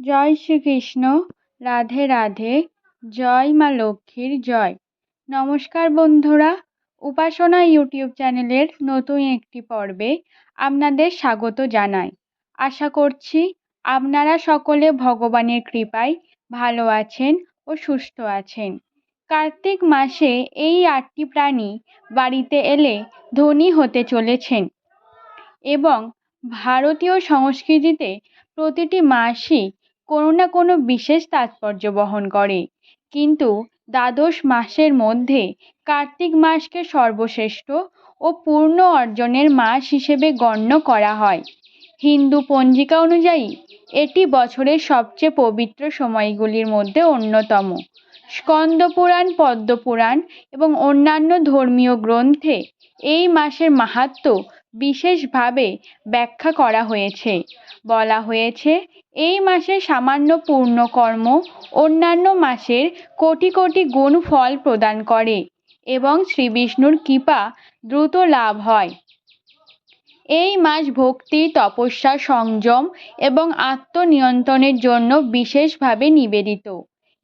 জয় শ্রীকৃষ্ণ, রাধে রাধে, জয় মা লক্ষ্মীর জয়। নমস্কার বন্ধুরা, উপাসনা ইউটিউব চ্যানেলের নতুন একটি পর্বে আপনাদের স্বাগত জানাই। আশা করছি আপনারা সকলে ভগবানের কৃপায় ভালো আছেন ও সুস্থ আছেন। কার্তিক মাসে এই আটটি প্রাণী বাড়িতে এলে ধনী হতে চলেছেন এবং ভারতীয় সংস্কৃতিতে প্রতিটি মাসই কোনো না কোনো বিশেষ তাৎপর্য বহন করে। কিন্তু দ্বাদশ মাসের মধ্যে কার্তিক মাসকে সর্বশ্রেষ্ঠ ও পূর্ণ অর্জনের মাস হিসেবে গণ্য করা হয়। হিন্দু পঞ্জিকা অনুযায়ী এটি বছরের সবচেয়ে পবিত্র সময়গুলির মধ্যে অন্যতম। স্কন্দপুরাণ পদ্মপুরাণ এবং অন্যান্য ধর্মীয় গ্রন্থে এই মাসের মাহাত্ম্য বিশেষভাবে ব্যাখ্যা করা হয়েছে। বলা হয়েছে, এই মাসে সামান্য পূর্ণকর্ম অন্যান্য মাসের কোটি কোটি গুণ ফল প্রদান করে এবং শ্রী বিষ্ণুর কৃপা দ্রুত লাভ হয়। এই মাস ভক্তি, তপস্যা, সংযম এবং আত্মনিয়ন্ত্রণের জন্য বিশেষভাবে নিবেদিত।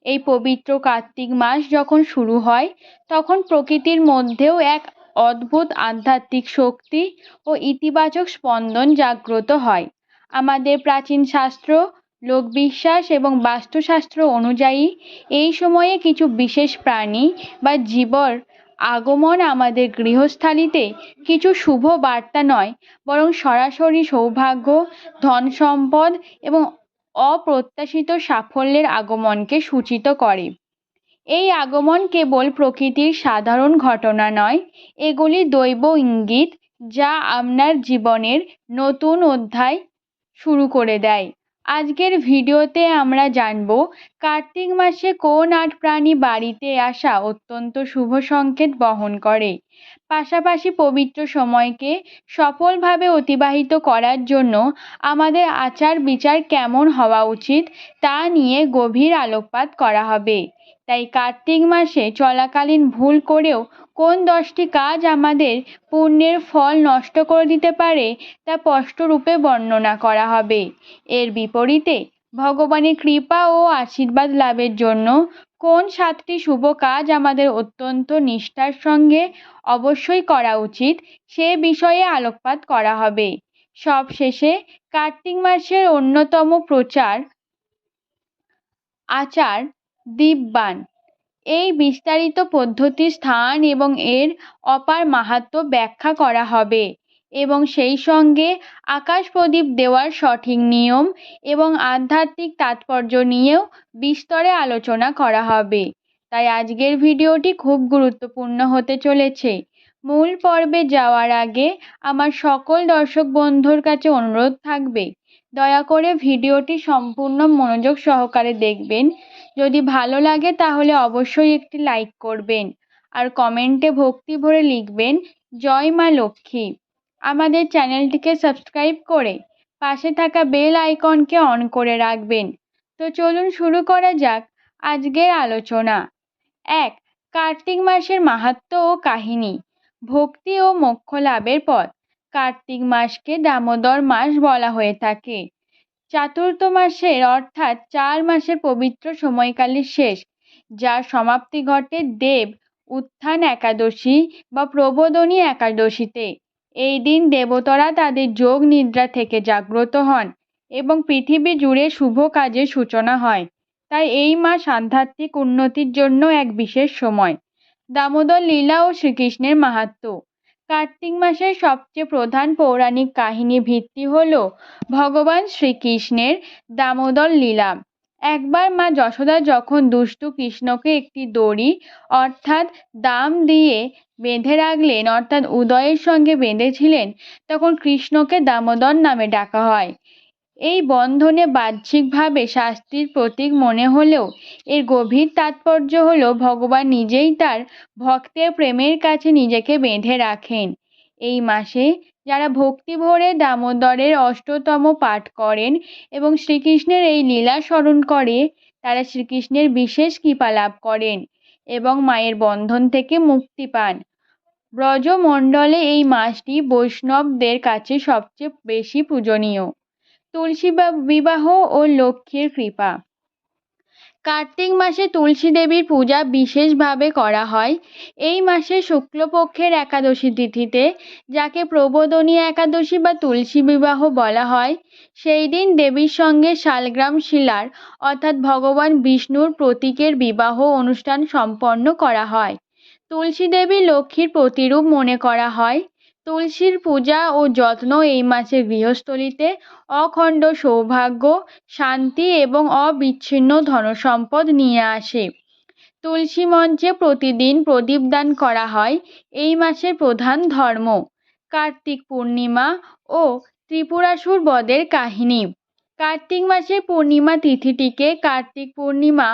এই পবিত্র কার্তিক মাস যখন শুরু হয়, তখন প্রকৃতির মধ্যেও এক অদ্ভুত আধ্যাত্মিক শক্তি ও ইতিবাচক স্পন্দন জাগ্রত হয়। আমাদের প্রাচীন শাস্ত্র, লোকবিশ্বাস এবং বাস্তুশাস্ত্র অনুযায়ী এই সময়ে কিছু বিশেষ প্রাণী বা জীবর আগমন আমাদের গৃহস্থালিতে কিছু শুভ বার্তা নয়, বরং সরাসরি সৌভাগ্য, ধন সম্পদ এবং অপ্রত্যাশিত সাফল্যের আগমনকে সূচিত করে। এই আগমন কেবল প্রকৃতির সাধারণ ঘটনা নয়, এগুলি দৈব ইঙ্গিত যা আপনার জীবনের নতুন অধ্যায় শুরু করে দেয়। আজকের ভিডিওতে আমরা জানব, কার্তিক মাসে কোন আট প্রাণী বাড়িতে আসা অত্যন্ত শুভ সংকেত বহন করে। পাশাপাশি পবিত্র সময়কে সফলভাবে অতিবাহিত করার জন্য আমাদের আচার বিচার কেমন হওয়া উচিত তা নিয়ে গভীর আলোকপাত করা হবে। তাই কার্তিক মাসে চলাকালীন ভুল করেও কোন দশটি কাজ আমাদের পুণ্যের ফল নষ্ট করে দিতে পারে তা স্পষ্টরূপে বর্ণনা করা হবে। এর বিপরীতে ভগবানের কৃপা ও আশীর্বাদ লাভের জন্য কোন সাতটি শুভ কাজ আমাদের অত্যন্ত নিষ্ঠার সঙ্গে অবশ্যই করা উচিত সে বিষয়ে আলোকপাত করা হবে। সবশেষে কার্তিক মাসের অন্যতম প্রচার আচার দীপবান। এই বিস্তারিত পদ্ধতির স্থান এবং এর অপার মাহাত্ম্য ব্যাখ্যা করা হবে এবং সেই সঙ্গে আকাশ প্রদীপ দেওয়ার সঠিক নিয়ম এবং আধ্যাত্মিক তাৎপর্য নিয়েও বিস্তরে আলোচনা করা হবে। তাই আজকের ভিডিওটি খুব গুরুত্বপূর্ণ হতে চলেছে। মূল পর্বে যাওয়ার আগে আমার সকল দর্শক বন্ধুর কাছে অনুরোধ থাকবে, দয়া করে ভিডিওটি সম্পূর্ণ মনোযোগ সহকারে দেখবেন যদি ভালো লাগে তাহলে অবশ্যই একটি লাইক করবেন। আর কমেন্টে ভক্তি ভরে লিখবেন, জয় মা লক্ষ্মী। আমাদের চ্যানেলটিকে সাবস্ক্রাইব করে পাশে থাকা বেল আইকনকে অন করে রাখবেন। তো চলুন শুরু করা যাক আজকের আলোচনা। এক, কার্তিক মাসের মাহাত্ম ও কাহিনী, ভক্তি ও মোক্ষ লাভের পথ। কার্তিক মাসকে দামোদর মাস বলা হয়ে থাকে। চাতুর্থ মাসের অর্থাৎ চার মাসের পবিত্র সময়কালের শেষ, যার সমাপ্তি ঘটে দেব উত্থান একাদশী বা প্রবোধনী একাদশীতে। এই দিন দেবতারা তাদের যোগ নিদ্রা থেকে জাগ্রত হন এবং পৃথিবী জুড়ে শুভ কাজের সূচনা হয়। তাই এই মাস আধ্যাত্মিক উন্নতির জন্য এক বিশেষ সময়। দামোদর লীলা ও শ্রীকৃষ্ণের মাহাত্ম্য কার্তিক মাসের সবচেয়ে প্রধান পৌরাণিক কাহিনী ভিত্তি হল ভগবান শ্রীকৃষ্ণের দামোদর লীলা। একবার মা যশোদা যখন দুষ্টু কৃষ্ণকে একটি দড়ি, অর্থাৎ দাম দিয়ে বেঁধে রাখলেন, অর্থাৎ উদয়ের সঙ্গে বেঁধেছিলেন, তখন কৃষ্ণকে দামোদর নামে ডাকা হয়। এই বন্ধনে বাহ্যিকভাবে শাস্তির প্রতীক মনে হলেও এর গভীর তাৎপর্য হল ভগবান নিজেই তার ভক্তের প্রেমের কাছে নিজেকে বেঁধে রাখেন। এই মাসে যারা ভক্তি ভরে দামোদরের অষ্টতম পাঠ করেন এবং শ্রীকৃষ্ণের এই লীলা স্মরণ করে, তারা শ্রীকৃষ্ণের বিশেষ কৃপা লাভ করেন এবং মায়ের বন্ধন থেকে মুক্তি পান। ব্রজমণ্ডলে এই মাসটি বৈষ্ণবদের কাছে সবচেয়ে বেশি পূজনীয়। তুলসী বিবাহ ও লক্ষ্মীর কৃপা। কার্তিক মাসে তুলসী দেবীর পূজা বিশেষভাবে করা হয়। এই মাসে শুক্লপক্ষের একাদশী তিথিতে, যাকে প্রবোধনী একাদশী বা তুলসী বিবাহ বলা হয়, সেই দিন দেবীর সঙ্গে শালগ্রাম শিলার, অর্থাৎ ভগবান বিষ্ণুর প্রতীকের বিবাহ অনুষ্ঠান সম্পন্ন করা হয়। তুলসী দেবী লক্ষ্মীর প্রতিরূপ মনে করা হয়। তুলসীর পূজা ও যত্ন এই মাসে গৃহস্থলিতে অখণ্ড সৌভাগ্য, শান্তি এবং অবিচ্ছিন্ন ধনসম্পদ নিয়ে আসে। তুলসী মঞ্চে প্রতিদিন প্রদীপ দান করা হয়, এই মাসের প্রধান ধর্ম। কার্তিক পূর্ণিমা ও ত্রিপুরাসুর বদের কাহিনী। কার্তিক মাসের পূর্ণিমা তিথিটিকে কার্তিক পূর্ণিমা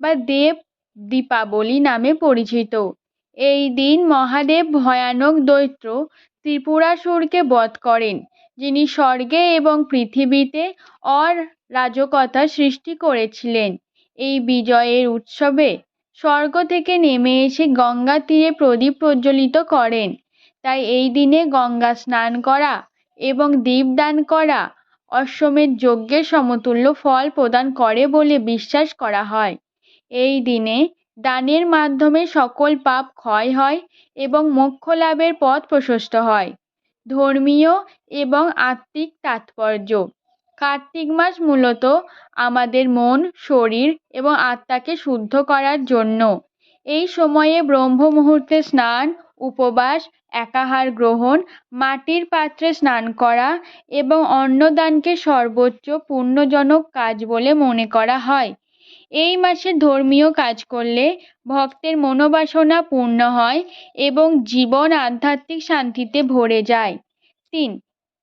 বা দেব দীপাবলি নামে পরিচিত। এই দিন মহাদেব ভয়ানক দৈত্য ত্রিপুরাসুরকে বধ করেন, যিনি স্বর্গে এবং পৃথিবীতে অরাজকতা সৃষ্টি করেছিলেন। এই বিজয়ের উৎসবে স্বর্গ থেকে নেমে এসে গঙ্গা তীরে প্রদীপ প্রজ্বলিত করেন। তাই এই দিনে গঙ্গা স্নান করা এবং দীপদান করা অশ্বমেধ যজ্ঞের সমতুল্য ফল প্রদান করে বলে বিশ্বাস করা হয়। এই দিনে দানের মাধ্যমে সকল পাপ ক্ষয় হয় এবং মোক্ষ লাভের পথ প্রশস্ত হয়। ধর্মীয় এবং আত্মিক তাৎপর্য। কার্তিক মাস মূলত আমাদের মন, শরীর এবং আত্মাকে শুদ্ধ করার জন্য। এই সময়ে ব্রহ্ম মুহূর্তে স্নান, উপবাস, একাহার গ্রহণ, মাটির পাত্রে স্নান করা এবং অন্নদানকে সর্বোচ্চ পুণ্যজনক কাজ বলে মনে করা হয়। এই মাসে ধর্মীয় কাজ করলে ভক্তের মনোবাসনা পূর্ণ হয় এবং জীবন আধ্যাত্মিক শান্তিতে ভরে যায়। তিন,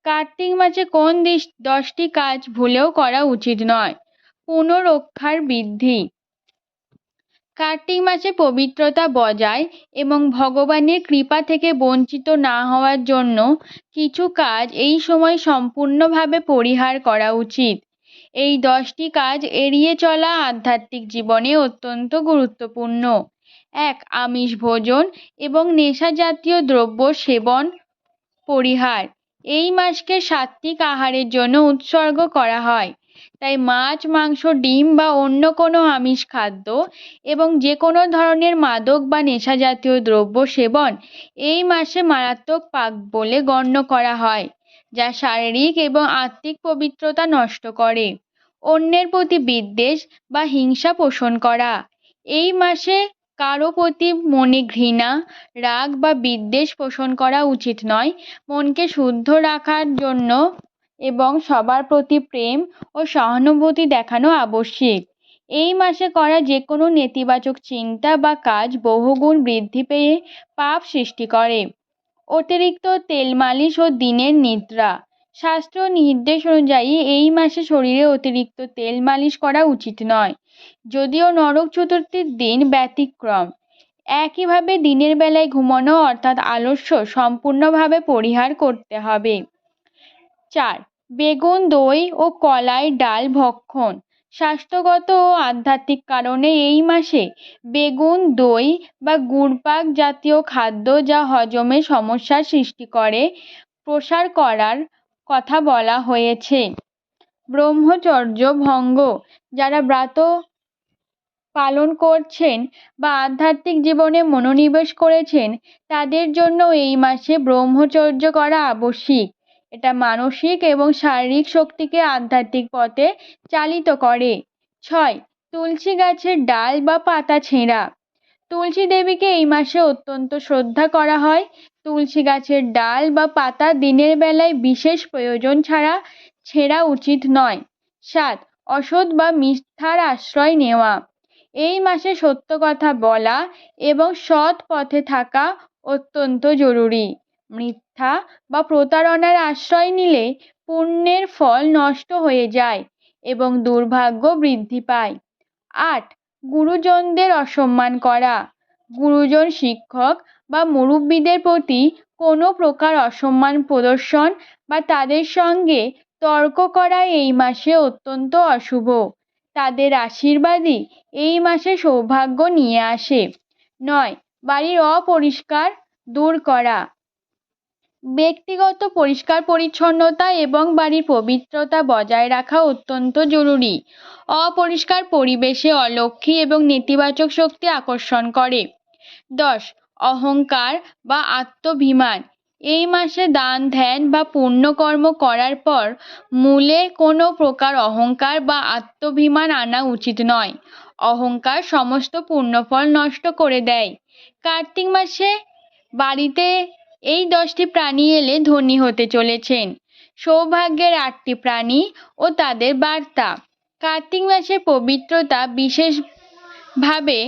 কার্তিক মাসে কোন দশটি কাজ ভুলেও করা উচিত নয়, পুনরক্ষার বৃদ্ধি। কার্তিক মাসে পবিত্রতা বজায় এবং ভগবানের কৃপা থেকে বঞ্চিত না হওয়ার জন্য কিছু কাজ এই সময় সম্পূর্ণভাবে পরিহার করা উচিত। এই দশটি কাজ এড়িয়ে চলা আধ্যাত্মিক জীবনে অত্যন্ত গুরুত্বপূর্ণ। এক, আমিষ ভোজন এবং নেশা জাতীয় দ্রব্য সেবন পরিহার। এই মাসকে সাত্ত্বিক আহারের জন্য উৎসর্গ করা হয়। তাই মাছ, মাংস, ডিম বা অন্য কোনো আমিষ খাদ্য এবং যে কোনো ধরনের মাদক বা নেশা জাতীয় দ্রব্য সেবন এই মাসে মারাত্মক পাক বলে গণ্য করা হয়। যা শারীরিক এবং আত্মিক পবিত্রতা নষ্ট করে, অন্যের প্রতি বিদ্বেষ বা হিংসা পোষণ করা। এই মাসে কারও প্রতি মনে ঘৃণা, রাগ বা বিদ্বেষ পোষণ করা উচিত নয়। মনকে শুদ্ধ রাখার জন্য এবং সবার প্রতি প্রেম ও সহানুভূতি দেখানো আবশ্যিক। এই মাসে করা যে কোনো নেতিবাচক চিন্তা বা কাজ বহুগুণ বৃদ্ধি পেয়ে পাপ সৃষ্টি করে। অতিরিক্ত তেল মালিশ ও দিনের নিদ্রা। শাস্ত্র নির্দেশ অনুযায়ী এই মাসে শরীরে অতিরিক্ত তেল মালিশ করা উচিত নয়, যদিও নরক চতুর্থীর দিন ব্যতিক্রম। একইভাবে দিনের বেলায় ঘুমানো অর্থাৎ আলস্য সম্পূর্ণভাবে পরিহার করতে হবে। চার, বেগুন, দই ও কলাই ডাল ভক্ষণ। স্বাস্থ্যগত ও আধ্যাত্মিক কারণে এই মাসে বেগুন, দই বা গুড়পাক জাতীয় খাদ্য যা হজমে সমস্যার সৃষ্টি করে, প্রসার করার কথা বলা হয়েছে। ব্রহ্মচর্য ভঙ্গ, যারা ব্রাত পালন করছেন বা আধ্যাত্মিক জীবনে মনোনিবেশ করেছেন, তাদের জন্য এই মাসে ব্রহ্মচর্য করা আবশ্যিক। এটা মানসিক এবং শারীরিক শক্তিকে আধ্যাত্মিক পথে চালিত করে। ছয়, তুলসী গাছের ডাল বা পাতা ছেঁড়া। তুলসী দেবীকে এই মাসে অত্যন্ত শ্রদ্ধা করা হয়। তুলসী গাছের ডাল বা পাতা দিনের বেলায় বিশেষ প্রয়োজন ছাড়া ছেঁড়া উচিত নয়। সাত, অসৎ বা মিথ্যার আশ্রয় নেওয়া। এই মাসে সত্য কথা বলা এবং সৎ পথে থাকা অত্যন্ত জরুরি। মিথ্যা বা প্রতারণার আশ্রয় নিলে পুণ্যের ফল নষ্ট হয়ে যায় এবং দুর্ভাগ্য বৃদ্ধি পায়। আট, গুরুজনদের অসম্মান করা। গুরুজন শিক্ষক বা মুরব্বীদের প্রতি কোনো প্রকার অসম্মান প্রদর্শন বা তাদের সঙ্গে তর্ক করা এই মাসে অত্যন্ত অশুভ। তাদের আশীর্বাদই এই মাসে সৌভাগ্য নিয়ে আসে। নয়, বাড়ির অপরিষ্কার দূর করা। ব্যক্তিগত পরিষ্কার পরিচ্ছন্নতা এবং বাড়ির পবিত্রতা বজায় রাখা অত্যন্ত জরুরি। অপরিষ্কার পরিবেশে অলক্ষ্মী এবং নেতিবাচক শক্তি আকর্ষণ করে। দশ, অহংকার বা আত্মভিমান। এই মাসে দান, ধ্যান বা পুণ্যকর্ম করার পর মূলে কোনো প্রকার অহংকার বা আত্মভিমান আনা উচিত নয়। অহংকার সমস্ত পুণ্যফল নষ্ট করে দেয়। কার্তিক মাসে বাড়িতে এই দশটি প্রাণী এলে ধনী হতে চলেছেন। সৌভাগ্যের আটটি প্রাণী ও তাদের বার্তা। কার্তিক মাসের পবিত্রতা বিশেষভাবে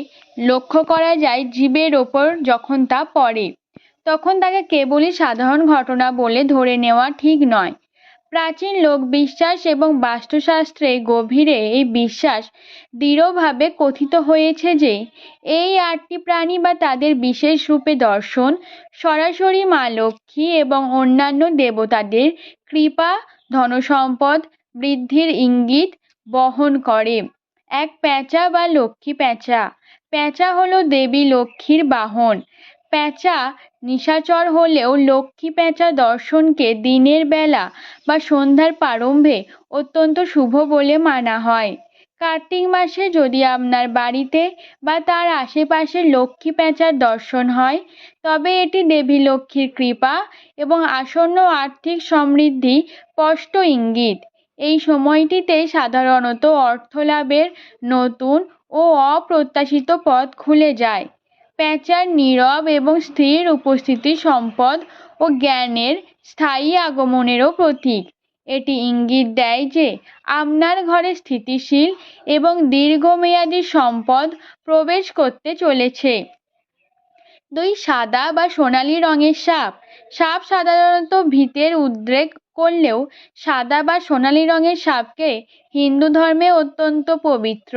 লক্ষ্য করা যায় জীবের ওপর যখন তা পড়ে। তখন তাকে কেবলই সাধারণ ঘটনা বলে ধরে নেওয়া ঠিক নয়। প্রাচীন লোক বিশ্বাস এবং বাস্তুশাস্ত্রে গভীরে এই বিশ্বাস দৃঢ়ভাবে কথিত হয়েছে যে, এই আটটি প্রাণী বা তাদের বিশেষ রূপে দর্শন, সরাসরি মা লক্ষ্মী এবং অন্যান্য দেবতাদের কৃপা, ধনসম্পদ, বৃদ্ধির ইঙ্গিত বহন করে। এক প্যাঁচা বা লক্ষ্মী প্যাঁচা। প্যাঁচা হলো দেবী লক্ষ্মীর বাহন। প্যাঁচা নিশাচর হলেও লক্ষ্মী প্যাঁচা দর্শনকে দিনের বেলা বা সন্ধ্যার প্রারম্ভে অত্যন্ত শুভ বলে মানা হয়। কার্তিক মাসে যদি আপনার বাড়িতে বা তার আশেপাশে লক্ষ্মী প্যাঁচার দর্শন হয়, তবে এটি দেবী লক্ষ্মীর কৃপা এবং আসন্ন আর্থিক সমৃদ্ধি স্পষ্ট ইঙ্গিত। এই সময়টিতে সাধারণত অর্থলাভের নতুন ও অপ্রত্যাশিত পথ খুলে যায়। প্যাঁচার নীরব এবং স্থির উপস্থিতি, সম্পদ ও জ্ঞানের স্থায়ী আগমনেরও প্রতীক। এটি ইঙ্গিত দেয় যে আপনার ঘরে স্থিতিশীল এবং দীর্ঘমেয়াদী সম্পদ প্রবেশ করতে চলেছে। দুই সাদা বা সোনালি রঙের সাপ। সাপ সাধারণত ভিতের উদ্রেক করলেও সাদা বা সোনালি রঙের সাপকে হিন্দু ধর্মে অত্যন্ত পবিত্র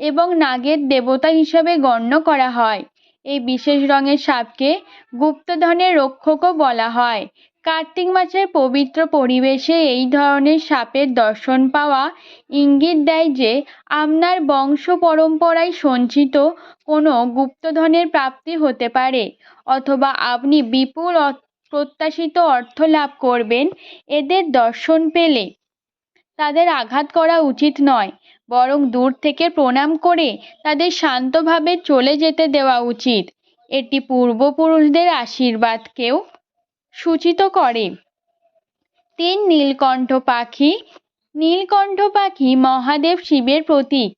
এবং নাগের দেবতা হিসাবে গণ্য করা হয়। এই বিশেষ রঙের সাপকে গুপ্তধনের রক্ষকও বলা হয়। কার্তিক মাসের পবিত্র পরিবেশে এই ধরনের সাপের দর্শন পাওয়া ইঙ্গিত দেয় যে আপনার বংশ পরম্পরায় সঞ্চিত কোনো গুপ্তধনের প্রাপ্তি হতে পারে, অথবা আপনি বিপুল প্রত্যাশিত অর্থ লাভ করবেন এদের দর্শন পেলে। তাদের আঘাত করা উচিত নয়। বরং দূর থেকে প্রণাম করে তাদের শান্তভাবে চলে যেতে দেওয়া উচিত। এটি পূর্বপুরুষদের আশীর্বাদকেও সূচিত করে। তিন নীলকণ্ঠ পাখি। নীলকণ্ঠ পাখি মহাদেব শিবের প্রতীক।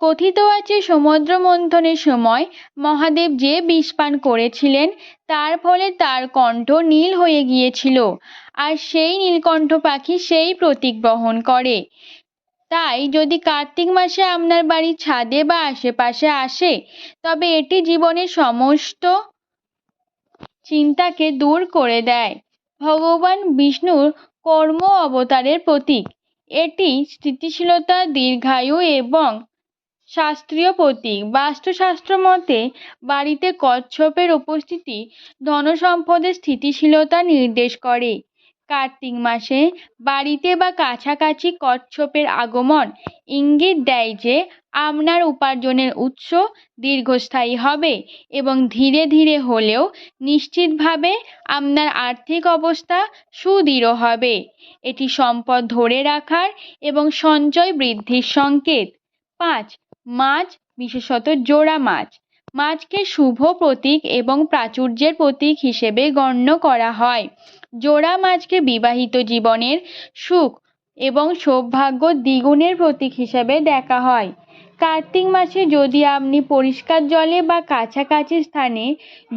কথিত আছে, সমুদ্র মন্থনের সময় মহাদেব যে বিষ পান করেছিলেন, তার ফলে তার কণ্ঠ নীল হয়ে গিয়েছিল। আর সেই নীলকণ্ঠ পাখি সেই প্রতীক বহন করে। তাই যদি কার্তিক মাসে আপনার বাড়ির ছাদে বা আশেপাশে আসে, তবে এটি জীবনের সমস্ত চিন্তাকে দূর করে দেয়। ভগবান বিষ্ণুর কর্ম অবতারের প্রতীক। এটি স্থিতিশীলতা, দীর্ঘায়ু এবং শাস্ত্রীয় প্রতীক। বাস্তুশাস্ত্র মতে, বাড়িতে কচ্ছপের উপস্থিতি ধনসম্পদের স্থিতিশীলতা নির্দেশ করে। কার্তিক মাসে বাড়িতে বা কাছাকাছি কচ্ছপের আগমন ইঙ্গিত দেয় যে আপনার উপার্জনের উৎস দীর্ঘস্থায়ী হবে এবং ধীরে ধীরে হলেও নিশ্চিতভাবে আপনার আর্থিক অবস্থা সুদৃঢ় হবে। এটি সম্পদ ধরে রাখার এবং সঞ্চয় বৃদ্ধির সংকেত। পাঁচ, মাছ, বিশেষত জোড়া মাছ। মাছকে শুভ প্রতীক এবং প্রাচুর্যের প্রতীক হিসেবে গণ্য করা হয়। জোড়া মাছকে বিবাহিত জীবনের সুখ এবং সৌভাগ্য দ্বিগুণের প্রতীক হিসেবে দেখা হয়। কার্তিক মাসে যদি আপনি পরিষ্কার জলে বা কাছাকাছি স্থানে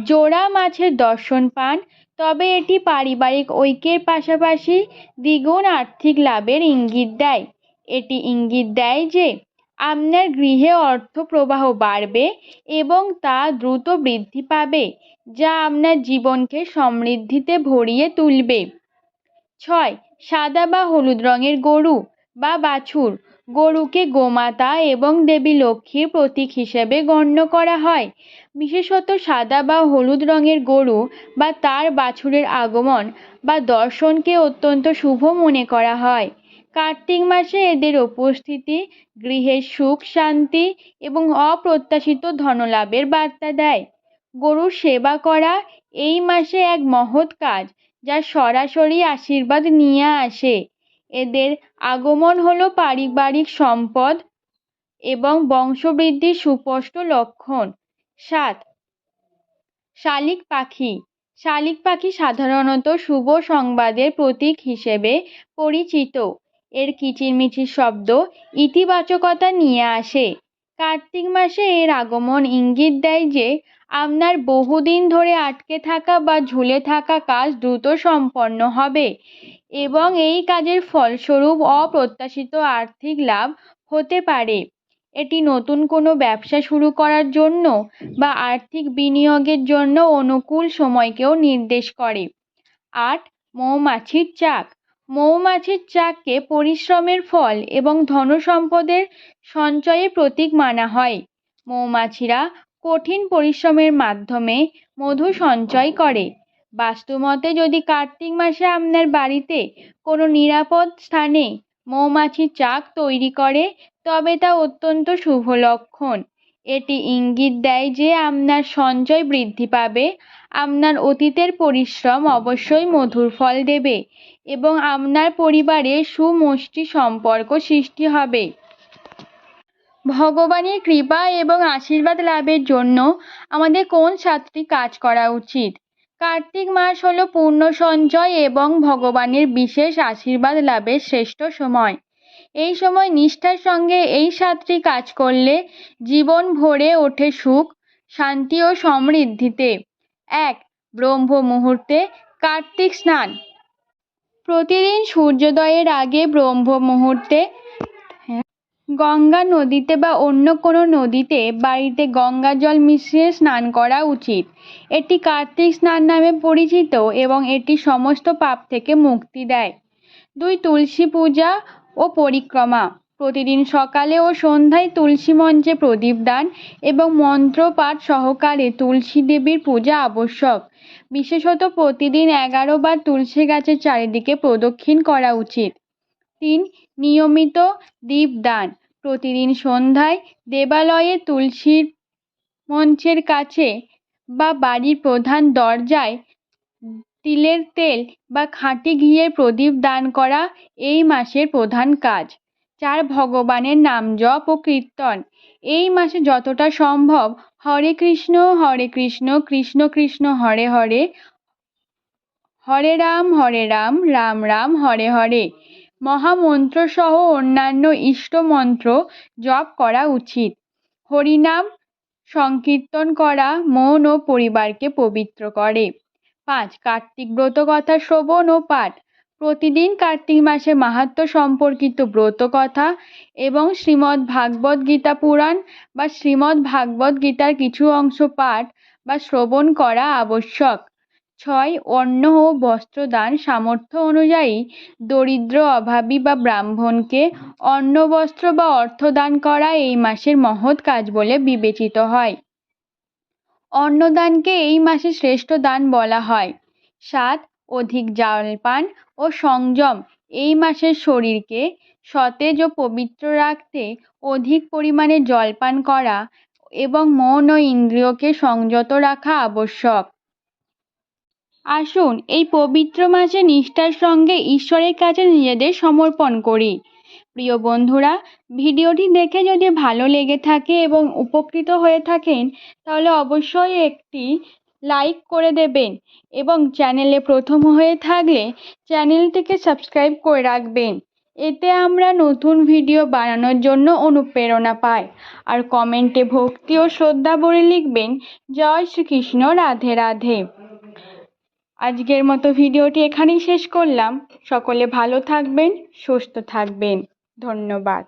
জোড়া মাছের দর্শন পান, তবে এটি পারিবারিক ঐক্যের পাশাপাশি দ্বিগুণ আর্থিক লাভের ইঙ্গিত দেয়। এটি ইঙ্গিত দেয় যে আপনার গৃহে অর্থ প্রবাহ বাড়বে এবং তা দ্রুত বৃদ্ধি পাবে, যা আপনার জীবনকে সমৃদ্ধিতে ভরিয়ে তুলবে। ছয়, সাদা বা হলুদ রঙের গরু বা বাছুর গরুকে গোমাতা এবং দেবী লক্ষ্মীর প্রতীক হিসেবে গণ্য করা হয়। বিশেষত সাদা বা হলুদ রঙের গরু বা তার বাছুরের আগমন বা দর্শনকে অত্যন্ত শুভ মনে করা হয়। কার্তিক মাসে এদের উপস্থিতি গৃহের সুখ, শান্তি এবং অপ্রত্যাশিত ধনলাভের বার্তা দেয়। গরুর সেবা করা এই মাসে এক মহৎ কাজ, যা সরাসরি আশীর্বাদ নিয়ে আসে। এদের আগমন হলো পারিবারিক সম্পদ এবং বংশবৃদ্ধির সুস্পষ্ট লক্ষণ। সাত, শালিক পাখি। শালিক পাখি সাধারণত শুভ সংবাদের প্রতীক হিসেবে পরিচিত। এর কিচিরমিচির শব্দ ইতিবাচকতা নিয়ে আসে। কার্তিক মাসে এর আগমন ইঙ্গিত দেয় যে, আপনার বহুদিন ধরে আটকে থাকা বা ঝুলে থাকা কাজ দ্রুত সম্পন্ন হবে এবং এই কাজের ফলস্বরূপ অপ্রত্যাশিত আর্থিক লাভ হতে পারে। এটি নতুন কোনো ব্যবসা শুরু করার জন্য বা আর্থিক বিনিয়োগের জন্য অনুকূল সময়কেও নির্দেশ করে। আট, মৌমাছির চাক। মৌমাছির চাককে পরিশ্রমের ফল এবং ধনসম্পদের সঞ্চয়ের প্রতীক মানা হয়। মৌমাছিরা কঠিন পরিশ্রমের মাধ্যমে মধু সঞ্চয় করে। বাস্তুমতে যদি কার্তিক মাসে আপনার বাড়িতে কোনো নিরাপদ স্থানে মৌমাছির চাক তৈরি করে, তবে তা অত্যন্ত শুভ লক্ষণ। এটি ইঙ্গিত দেয় যে আপনার সঞ্চয় বৃদ্ধি পাবে, আপনার অতীতের পরিশ্রম অবশ্যই মধুর ফল দেবে এবং আপনার পরিবারে সুমষ্টি সম্পর্ক সৃষ্টি হবে। ভগবানের কৃপা এবং আশীর্বাদ লাভের জন্য আমাদের কোন সাতটি কাজ করা উচিত? কার্তিক মাস হলো পূর্ণ সঞ্চয় এবং ভগবানের বিশেষ আশীর্বাদ লাভের শ্রেষ্ঠ সময়। এই সময় নিষ্ঠার সঙ্গে এই সাতটি কাজ করলে জীবন ভরে ওঠে সুখ, শান্তি ও সমৃদ্ধিতে। এক, ব্রহ্ম মুহূর্তে কার্তিক স্নান। প্রতিদিন সূর্যোদয়ের আগে ব্রহ্ম মুহূর্তে গঙ্গা নদীতে বা অন্য কোনো নদীতে বাড়িতে গঙ্গা জল মিশিয়ে স্নান করা উচিত। এটি কার্তিক স্নান নামে পরিচিত এবং এটি সমস্ত পাপ থেকে মুক্তি দেয়। দুই, তুলসী পূজা ও পরিক্রমা। প্রতিদিন সকালে ও সন্ধ্যায় তুলসী মঞ্চে প্রদীপ দান এবং মন্ত্রপাঠ সহকারে তুলসী দেবীর পূজা আবশ্যক। বিশেষত প্রতিদিন এগারো বার তুলসী গাছের চারিদিকে প্রদক্ষিণ করা উচিত। তিন, নিয়মিত দীপদান প্রতিদিন সন্ধ্যায় দেবালয়ে তুলসীর মঞ্চের কাছে বা বাড়ির প্রধান দরজায় তিলের তেল বা খাঁটি ঘিয়ের প্রদীপ দান করা এই মাসের প্রধান কাজ। চার ভগবানের নাম জপ ও কীর্তন। এই মাসে যতটা সম্ভব হরে কৃষ্ণ হরে কৃষ্ণ কৃষ্ণ কৃষ্ণ, হরে হরে হরে রাম হরে রাম রাম রাম, হরে হরে। মহামন্ত্র সহ অন্যান্য ইষ্টমন্ত্র জপ করা উচিত। হরিনাম সংকীর্তন করা মন ও পরিবারকে পবিত্র করে। পাঁচ, কার্তিক ব্রত কথা শ্রবণ ও পাঠ। প্রতিদিন কার্তিক মাসে মাহাত্ম্য সম্পর্কিত ব্রত কথা এবং শ্রীমদ্ ভাগবত গীতা পুরাণ বা শ্রীমদ্ ভাগবত গীতার কিছু অংশ পাঠ বা শ্রবণ করা আবশ্যক। ছয়, অন্ন ও বস্ত্রদান সামর্থ্য অনুযায়ী দরিদ্র, অভাবী বা ব্রাহ্মণকে অন্ন, বস্ত্র বা অর্থ দান করা এই মাসের মহৎ কাজ বলে বিবেচিত হয়। অন্নদানকে এই মাসে শ্রেষ্ঠ দান বলা হয়। সাত অধিক জলপান ও সংযম এই মাসের শরীরকে সতেজ ও পবিত্র রাখতে অধিক পরিমাণে জলপান করা এবং মন ও ইন্দ্রিয়কে সংযত রাখা আবশ্যক। আসুন এই পবিত্র মাসে নিষ্ঠার সঙ্গে ঈশ্বরের কাছে নিজেদের সমর্পণ করি। প্রিয় বন্ধুরা, ভিডিওটি দেখে যদি ভালো লেগে থাকে এবং উপকৃত হয়ে থাকেন, তাহলে অবশ্যই একটি লাইক করে দেবেন এবং চ্যানেলে প্রথম হয়ে থাকলে চ্যানেলটিকে সাবস্ক্রাইব করে রাখবেন। এতে আমরা নতুন ভিডিও বানানোর জন্য অনুপ্রেরণা পাই। আর কমেন্টে ভক্তি ও শ্রদ্ধা ভরে লিখবেন, জয় শ্রীকৃষ্ণ, রাধে রাধে। আজকের মতো ভিডিওটি এখানেই শেষ করলাম। সকলে ভালো থাকবেন, সুস্থ থাকবেন। ধন্যবাদ।